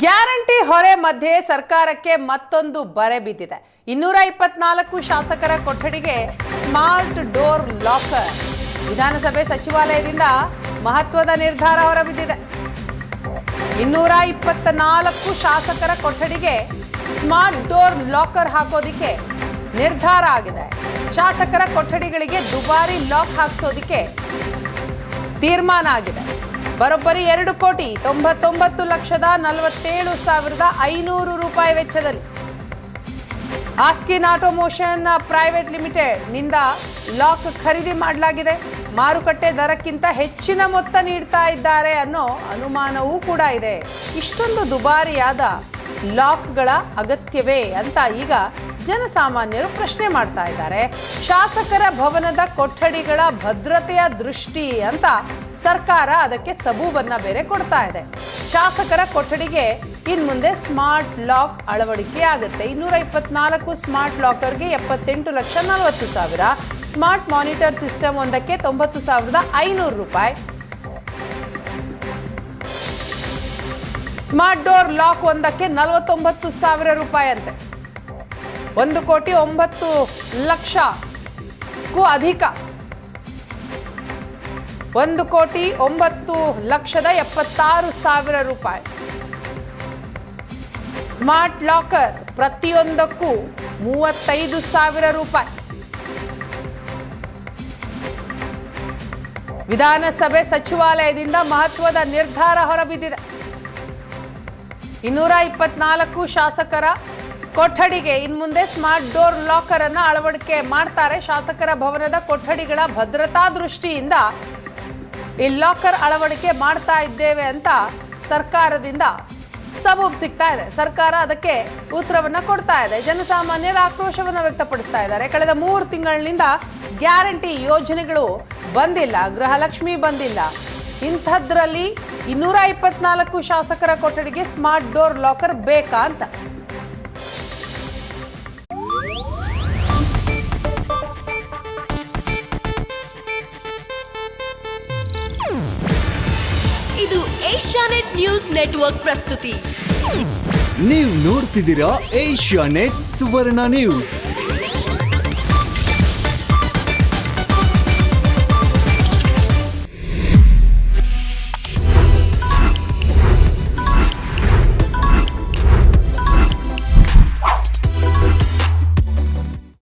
Guarantee ಹೊರೆ ಮಧ್ಯೆ ಸರ್ಕಾರಕ್ಕೆ ಮತ್ತೊಂದು ಬರೆ ಬಿದ್ದಿದೆ. ಇನ್ನೂರ ಇಪ್ಪತ್ನಾಲ್ಕು ಶಾಸಕರ ಕೊಠಡಿಗೆ ಸ್ಮಾರ್ಟ್ ಡೋರ್ ಲಾಕರ್. ವಿಧಾನಸಭೆ ಸಚಿವಾಲಯದಿಂದ ಮಹತ್ವದ ನಿರ್ಧಾರ ಹೊರಬಿದ್ದಿದೆ. ಇನ್ನೂರ ಇಪ್ಪತ್ತ ನಾಲ್ಕು ಶಾಸಕರ ಕೊಠಡಿಗೆ ಸ್ಮಾರ್ಟ್ ಡೋರ್ ಲಾಕರ್ ಹಾಕೋದಿಕ್ಕೆ ನಿರ್ಧಾರ ಆಗಿದೆ. ಶಾಸಕರ ಕೊಠಡಿಗಳಿಗೆ ದುಬಾರಿ ಲಾಕ್ ಹಾಕಿಸೋದಿಕ್ಕೆ ತೀರ್ಮಾನ ಆಗಿದೆ. ಬರೋಬ್ಬರಿ ಎರಡು ಕೋಟಿ ತೊಂಬತ್ತೊಂಬತ್ತು ಲಕ್ಷದ ನಲವತ್ತೇಳು ಸಾವಿರದ ಐನೂರು ರೂಪಾಯಿ ವೆಚ್ಚದಲ್ಲಿ. ಆಸ್ಕಿನ್ ಆಟೋಮೋಷನ್ ಪ್ರೈವೇಟ್ ಲಿಮಿಟೆಡ್ನಿಂದ ಲಾಕ್ ಖರೀದಿ ಮಾಡಲಾಗಿದೆ. ಮಾರುಕಟ್ಟೆ ದರಕ್ಕಿಂತ ಹೆಚ್ಚಿನ ಮೊತ್ತ ನೀಡ್ತಾ ಇದ್ದಾರೆ ಅನ್ನೋ ಅನುಮಾನವೂ ಕೂಡ ಇದೆ. ಇಷ್ಟೊಂದು ದುಬಾರಿಯಾದ ಲಾಕ್ಗಳ ಅಗತ್ಯವೇ ಅಂತ ಈಗ ಜನಸಾಮಾನ್ಯರು ಪ್ರಶ್ನೆ ಮಾಡ್ತಾ ಇದ್ದಾರೆ. ಶಾಸಕರ ಭವನದ ಕೊಠಡಿಗಳ ಭದ್ರತೆಯ ದೃಷ್ಟಿ ಅಂತ ಸರ್ಕಾರ ಅದಕ್ಕೆ ಸಬೂಬನ್ನ ಬೇರೆ ಕೊಡ್ತಾ ಇದೆ. ಶಾಸಕರ ಕೊಠಡಿಗೆ ಇನ್ ಮುಂದೆ ಸ್ಮಾರ್ಟ್ ಲಾಕ್ ಅಳವಡಿಕೆ ಆಗುತ್ತೆ. ಇನ್ನೂರ ಇಪ್ಪತ್ನಾಲ್ಕು ಸ್ಮಾರ್ಟ್ ಲಾಕರ್ಗೆ ಎಪ್ಪತ್ತೆಂಟು ಲಕ್ಷ ನಲವತ್ತು ಸಾವಿರ. ಸ್ಮಾರ್ಟ್ ಮಾನಿಟರ್ ಸಿಸ್ಟಮ್ ಒಂದಕ್ಕೆ ತೊಂಬತ್ತು ಸಾವಿರದ ಐನೂರು ರೂಪಾಯಿ. ಸ್ಮಾರ್ಟ್ ಡೋರ್ ಲಾಕ್ ಒಂದಕ್ಕೆ ನಲವತ್ತೊಂಬತ್ತು ಸಾವಿರ ರೂಪಾಯಿ ಅಂತೆ ಒಂದು ಕೋಟಿ ಒಂಬತ್ತು ಲಕ್ಷಕ್ಕೂ ಅಧಿಕ. ಒಂದು ಕೋಟಿ ಒಂಬತ್ತು ಲಕ್ಷದ ಎಪ್ಪತ್ತಾರು ಸಾವಿರ ರೂಪಾಯಿ. ಸ್ಮಾರ್ಟ್ ಲಾಕರ್ ಪ್ರತಿಯೊಂದಕ್ಕೂ ಮೂವತ್ತೈದು ಸಾವಿರ ರೂಪಾಯಿ. ವಿಧಾನಸಭೆ ಸಚಿವಾಲಯದಿಂದ ಮಹತ್ವದ ನಿರ್ಧಾರ ಹೊರಬಿದ್ದಿದೆ. ಇನ್ನೂರ ಇಪ್ಪತ್ನಾಲ್ಕು ಶಾಸಕರ ಕೊಠಡಿಗೆ ಇನ್ಮುಂದೆ ಸ್ಮಾರ್ಟ್ ಡೋರ್ ಲಾಕರ್ ಅನ್ನು ಅಳವಡಿಕೆ ಮಾಡ್ತಾರೆ ಶಾಸಕರ ಭವನದ ಕೊಠಡಿಗಳ ಭದ್ರತಾ ದೃಷ್ಟಿಯಿಂದ ಈ ಲಾಕರ್ ಅಳವಡಿಕೆ ಮಾಡ್ತಾ ಇದ್ದೇವೆ ಅಂತ ಸರ್ಕಾರದಿಂದ ಸಬೂಬ್ ಸಿಗ್ತಾ ಇದೆ. ಸರ್ಕಾರ ಅದಕ್ಕೆ ಉತ್ತರವನ್ನ ಕೊಡ್ತಾ ಇದೆ. ಜನಸಾಮಾನ್ಯರ ಆಕ್ರೋಶವನ್ನು ವ್ಯಕ್ತಪಡಿಸ್ತಾ ಇದ್ದಾರೆ. ಕಳೆದ ಮೂರು ತಿಂಗಳಿನಿಂದ ಗ್ಯಾರಂಟಿ ಯೋಜನೆಗಳು ಬಂದಿಲ್ಲ. ಗೃಹಲಕ್ಷ್ಮಿ ಬಂದಿಲ್ಲ. ಇಂಥದ್ರಲ್ಲಿ ಇನ್ನೂರ ಇಪ್ಪತ್ನಾಲ್ಕು ಶಾಸಕರ ಕೊಠಡಿಗೆ ಸ್ಮಾರ್ಟ್ ಡೋರ್ ಲಾಕರ್ ಬೇಕಾ ಅಂತ. ಇದು ಏಷ್ಯಾನೆಟ್ ನ್ಯೂಸ್ ನೆಟ್ವರ್ಕ್ ಪ್ರಸ್ತುತಿ. ನೀವು ನೋಡ್ತಿದ್ದೀರಾ ಏಷ್ಯಾ ನೆಟ್ ಸುವರ್ಣ ನ್ಯೂಸ್.